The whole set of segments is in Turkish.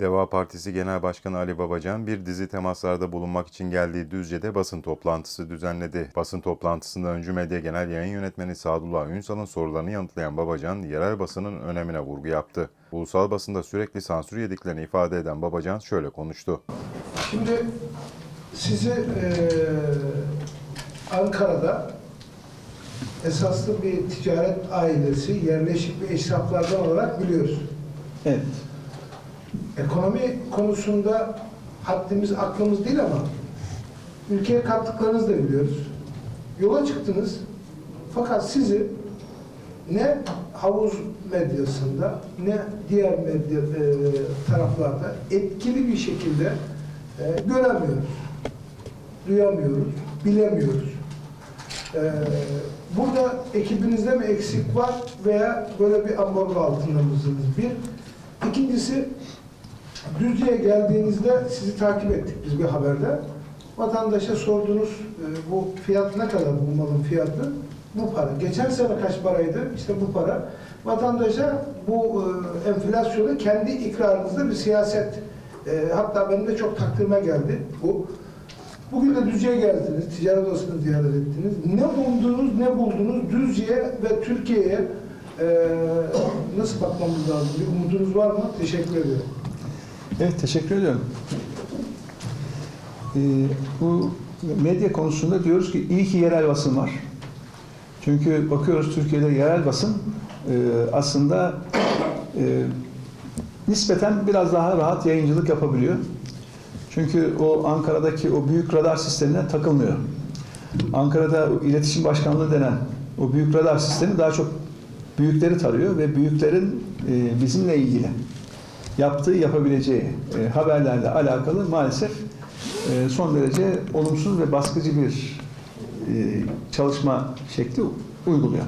Deva Partisi Genel Başkanı Ali Babacan bir dizi temaslarda bulunmak için geldiği Düzce'de basın toplantısı düzenledi. Basın toplantısında Öncü Medya Genel Yayın Yönetmeni Sadullah Ünsal'ın sorularını yanıtlayan Babacan, yerel basının önemine vurgu yaptı. Ulusal basında sürekli sansür yediklerini ifade eden Babacan şöyle konuştu. Şimdi sizi eee, Ankara'da esaslı bir ticaret ailesi, yerleşik bir eşraflardan olarak biliyoruz. Evet. Ekonomi konusunda haddimiz aklımız değil ama ülkeye kattıklarınızı da biliyoruz. Yola çıktınız fakat sizi ne havuz medyasında ne diğer medya e, taraflarda etkili bir şekilde e, göremiyoruz, duyamıyoruz, bilemiyoruz. E, burada ekibinizde mi eksik var veya böyle bir ambargo altında mısınız? Bir. İkincisi Düzce'ye geldiğinizde sizi takip ettik biz bir haberde. Vatandaşa sordunuz e, bu fiyat ne kadar bu malın fiyatı? Bu para. Geçen sene kaç paraydı? İşte bu para. Vatandaşa bu e, enflasyonu kendi ikrarınızda bir siyaset e, hatta benim de çok takdirime geldi bu. Bugün de Düzce'ye geldiniz, ticaret odasını ziyaret ettiniz. Ne umdunuz, ne buldunuz Düzce'ye ve Türkiye'ye e, nasıl bakmamız lazım? Bir umudunuz var mı? Teşekkür ediyorum. Evet, teşekkür ediyorum. Ee, bu medya konusunda diyoruz ki iyi ki yerel basın var. Çünkü bakıyoruz Türkiye'de yerel basın e, aslında e, nispeten biraz daha rahat yayıncılık yapabiliyor. Çünkü o Ankara'daki o büyük radar sistemine takılmıyor. Ankara'da iletişim başkanlığı denen o büyük radar sistemi daha çok büyükleri tarıyor ve büyüklerin e, bizimle ilgili yaptığı, yapabileceği e, haberlerle alakalı maalesef e, son derece olumsuz ve baskıcı bir e, çalışma şekli uyguluyor.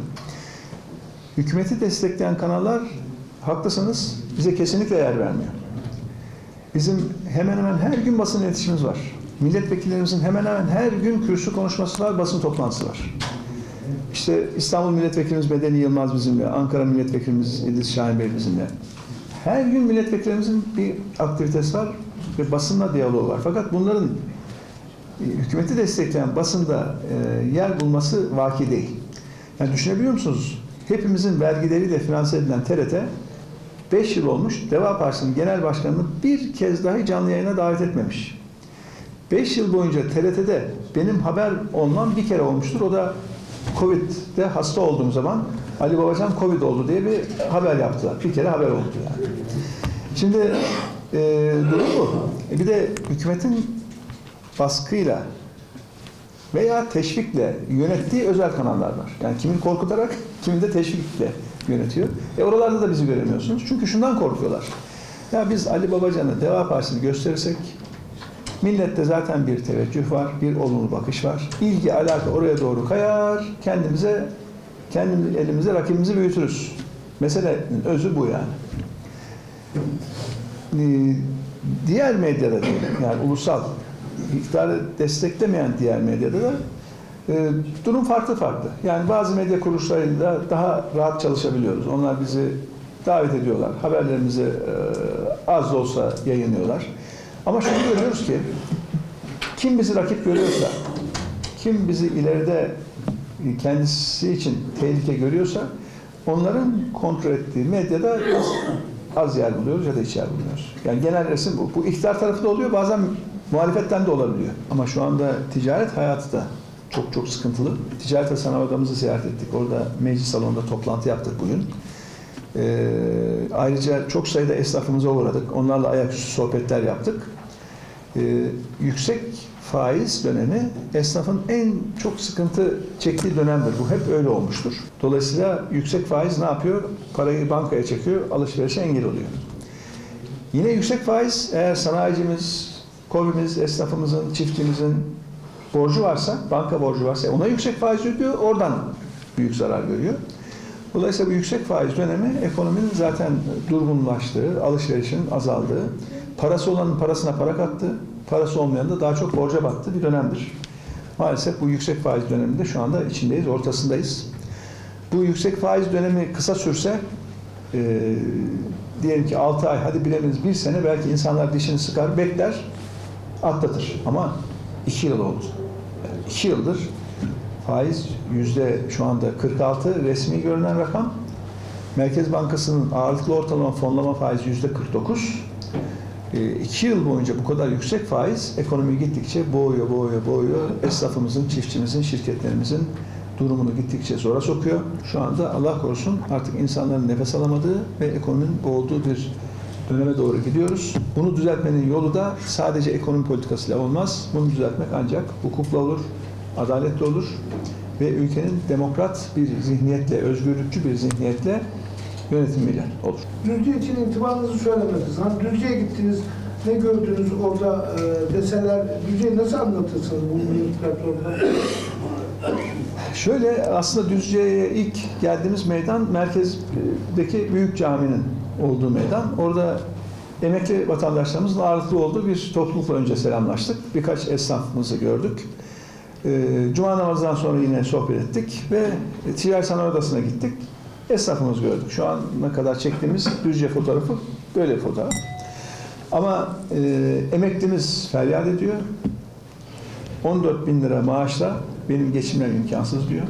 Hükümeti destekleyen kanallar haklısınız bize kesinlikle yer vermiyor. Bizim hemen hemen her gün basın iletişimimiz var. Milletvekillerimizin hemen hemen her gün kürsü konuşması var, basın toplantısı var. İşte İstanbul Milletvekilimiz Bedeni Yılmaz bizimle, Ankara Milletvekilimiz İdris Şahin Bey bizimle. Her gün milletvekilerimizin bir aktivitesi var ve basınla diyaloğu var. Fakat bunların e, hükümeti destekleyen basında e, yer bulması vaki değil. Yani düşünebiliyor musunuz? Hepimizin vergileriyle finanse edilen TRT 5 yıl olmuş Deva Partisi'nin genel başkanını bir kez dahi canlı yayına davet etmemiş. 5 yıl boyunca TRT'de benim haber olmam bir kere olmuştur. O da Covid'de hasta olduğum zaman Ali Babacan Covid oldu diye bir haber yaptılar. Bir kere haber oldu yani. Şimdi e, durum bu. E, bir de hükümetin baskıyla veya teşvikle yönettiği özel kanallar var. Yani kimin korkutarak, kimin de teşvikle yönetiyor. E oralarda da bizi göremiyorsunuz. Çünkü şundan korkuyorlar. Ya biz Ali Babacan'ı, Deva Partisi'ni gösterirsek millette zaten bir teveccüh var, bir olumlu bakış var. İlgi, alaka oraya doğru kayar, kendimize, kendi elimizde rakibimizi büyütürüz. Meselenin özü bu yani. Ee, Diğer medyada diyelim, yani ulusal, iktidarı desteklemeyen diğer medyada da e, durum farklı farklı. Yani bazı medya kuruluşlarıyla daha rahat çalışabiliyoruz. Onlar bizi davet ediyorlar. Haberlerimizi e, az da olsa yayınlıyorlar. Ama şunu görüyoruz ki kim bizi rakip görüyorsa, kim bizi ileride kendisi için tehlike görüyorsa onların kontrol ettiği medyada az, yer buluyoruz ya da hiç yer bulmuyoruz. Yani genel resim bu. Bu iktidar tarafı da oluyor bazen muhalefetten de olabiliyor. Ama şu anda ticaret hayatı da çok çok sıkıntılı. Ticaret ve sanayi odamızı ziyaret ettik. Orada meclis salonunda toplantı yaptık bugün. Ee, ayrıca çok sayıda esnafımıza uğradık. Onlarla ayaküstü sohbetler yaptık. Ee, yüksek faiz dönemi esnafın en çok sıkıntı çektiği dönemdir. Bu hep öyle olmuştur. Dolayısıyla yüksek faiz ne yapıyor? Parayı bankaya çekiyor, alışverişe engel oluyor. Yine yüksek faiz eğer sanayicimiz, kovimiz, esnafımızın, çiftçimizin borcu varsa, banka borcu varsa ona yüksek faiz ödüyor, oradan büyük zarar görüyor. Dolayısıyla bu yüksek faiz dönemi ekonominin zaten durgunlaştığı, alışverişin azaldığı, parası olanın parasına para kattı, parası olmayan da daha çok borca battı bir dönemdir. Maalesef bu yüksek faiz döneminde şu anda içindeyiz, ortasındayız. Bu yüksek faiz dönemi kısa sürse e, diyelim ki 6 ay hadi bilemediniz bir sene belki insanlar dişini sıkar bekler atlatır ama 2 yıl oldu. 2 yıldır faiz yüzde şu anda 46 resmi görünen rakam. Merkez Bankası'nın ağırlıklı ortalama fonlama faizi yüzde 49. 2 yıl boyunca bu kadar yüksek faiz ekonomiyi gittikçe boğuyor, boğuyor, boğuyor. Esnafımızın, çiftçimizin, şirketlerimizin durumunu gittikçe zora sokuyor. Şu anda Allah korusun artık insanların nefes alamadığı ve ekonominin boğulduğu bir döneme doğru gidiyoruz. Bunu düzeltmenin yolu da sadece ekonomi politikasıyla olmaz. Bunu düzeltmek ancak hukukla olur, adaletle olur ve ülkenin demokrat bir zihniyetle, özgürlükçü bir zihniyetle yönetimiyle olur. Düzce için intibanızı söylemediniz. Hani Düzce'ye gittiniz, ne gördünüz orada e, deseler, Düzce'yi nasıl anlatırsınız bu platformda? Şöyle aslında Düzce'ye ilk geldiğimiz meydan merkezdeki büyük caminin olduğu meydan. Orada emekli vatandaşlarımızın ağırlıklı olduğu bir toplulukla önce selamlaştık. Birkaç esnafımızı gördük. Ee, Cuma namazından sonra yine sohbet ettik ve Ticaret Sanayi Odası'na gittik. Esnafımızı gördük. Şu ana kadar çektiğimiz Düzce fotoğrafı böyle fotoğraf. Ama e, emeklimiz feryat ediyor. 14 bin lira maaşla benim geçinmem imkansız diyor.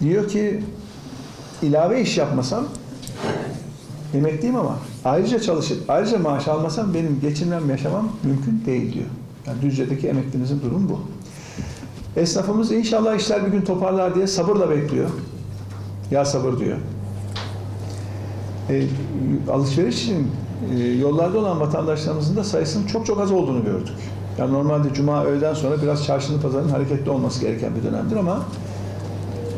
Diyor ki ilave iş yapmasam emekliyim ama ayrıca çalışıp ayrıca maaş almasam benim geçinmem yaşamam mümkün değil diyor. Yani Düzce'deki emeklimizin durumu bu. Esnafımız inşallah işler bir gün toparlar diye sabırla bekliyor. Ya sabır diyor. E, alışveriş için e, yollarda olan vatandaşlarımızın da sayısının çok çok az olduğunu gördük. Yani normalde cuma öğleden sonra biraz çarşının pazarın hareketli olması gereken bir dönemdir ama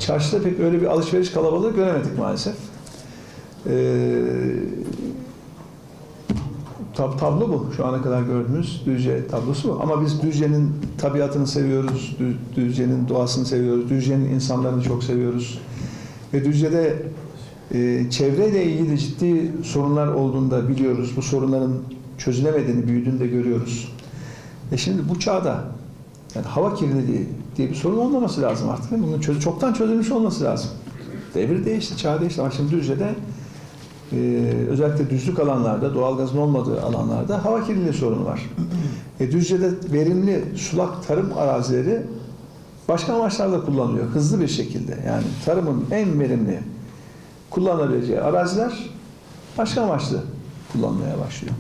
çarşıda pek öyle bir alışveriş kalabalığı göremedik maalesef. Ee, tab- tablo bu. Şu ana kadar gördüğümüz Düzce tablosu bu. Ama biz Düzce'nin tabiatını seviyoruz, Dü- Düzce'nin doğasını seviyoruz, Düzce'nin insanlarını çok seviyoruz. Ve Düzce'de e, çevreyle ilgili ciddi sorunlar olduğunu da biliyoruz. Bu sorunların çözülemediğini, büyüdüğünü de görüyoruz. E şimdi bu çağda yani hava kirliliği diye bir sorun olmaması lazım artık. Bunun çözü, çoktan çözülmüş olması lazım. Devir değişti, çağ değişti. Ama şimdi Düzce'de e, özellikle düzlük alanlarda, doğalgazın olmadığı alanlarda hava kirliliği sorunu var. E, Düzce'de verimli sulak tarım arazileri başka amaçlarla kullanılıyor. Hızlı bir şekilde. Yani tarımın en verimli kullanılabileceği araziler başka amaçlı kullanmaya başlıyor.